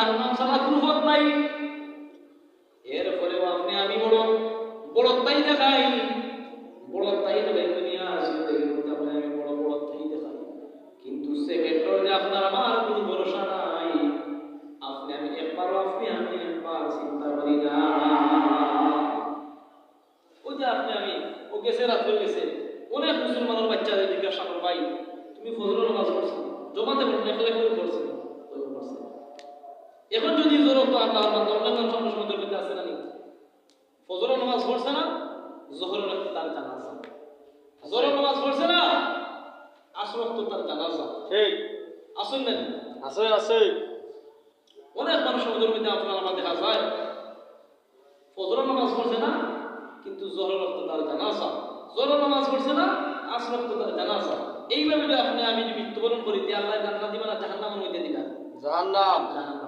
জাহান্নাম ছাড়া কোনো নাই। এরপরেও আপনি আমি বড় বড়ত্বাই দেখাই। দেখাই বড় বড়ত্বাই দেখাই। আপনার আমার কোনো ভরসা নাই। আপনি আমি একবারও, আপনি আমি একবার চিন্তা করি না। ওই যে আপনি আমি, ও গেছে, রাত্রে গেছে। অনেক মুসলমানের বাচ্চাদের জিজ্ঞাসা করো ভাই, তুমি ফজরের নামাজ তো বান্দা অনেক মানুষ আমরা মধ্যে আছে না ফজরের নামাজ পড়ছে না? জোহরের রক্ত তার জানাজা। জোহরের নামাজ পড়ছে না? আসর রক্ত তার জানাজা। ঠিক। আসুন না আছে আছে। অনেক মানুষ সমুদ্রের মধ্যে আপনার আমার দেখা যায়। ফজরের নামাজ পড়ছে না কিন্তু জোহরের রক্ত তার জানাজা। জোহরের নামাজ পড়ছে না আসর রক্ত তার জানাজা। এইভাবে আপনি আমি মৃত্যুবরণ করি দিয়ে আল্লাহ জান্নাত দিবা না জাহান্নামের মধ্যে দিবা জাহান্নাম। জাহান্নাম।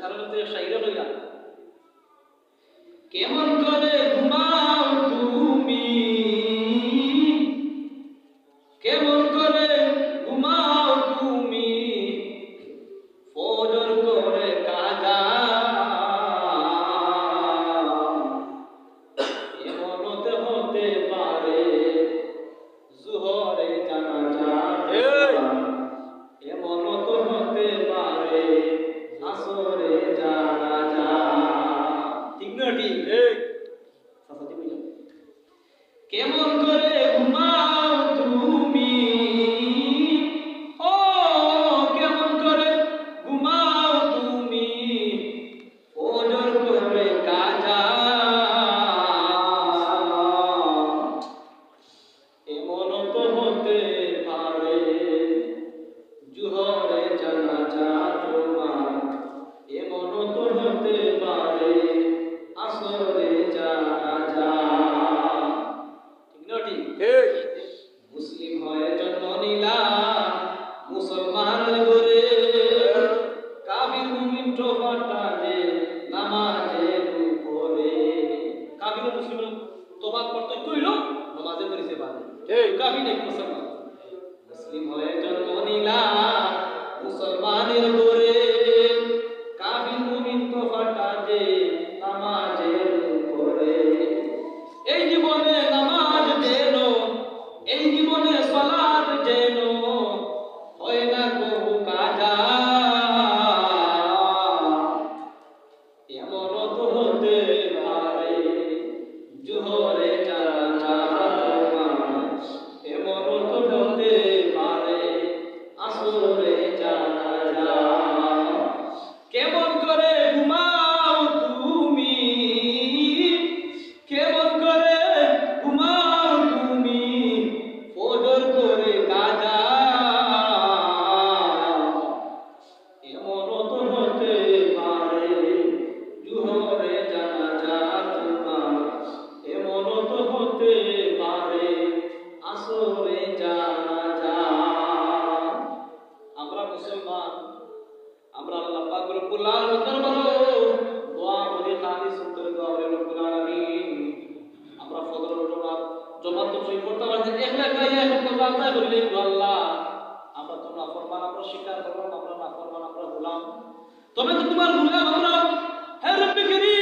কারণে তো শাইরে লইলা কেমন করে ঘুমাও তুমি? কেমন করে ঘুমাও তুমি? ফজর করে কাজা এমন হতে পারে। কেমন করে ঘুমাও তুমি? ゆえこそ তো আল্লাহ করিলেন গো আল্লাহ আমরা তোমরা ফরমান আমরা স্বীকার করলাম আমরা না আমরা গোলাম তবে তো তোমার গুলাম আমরা হ্যাঁ রব্বি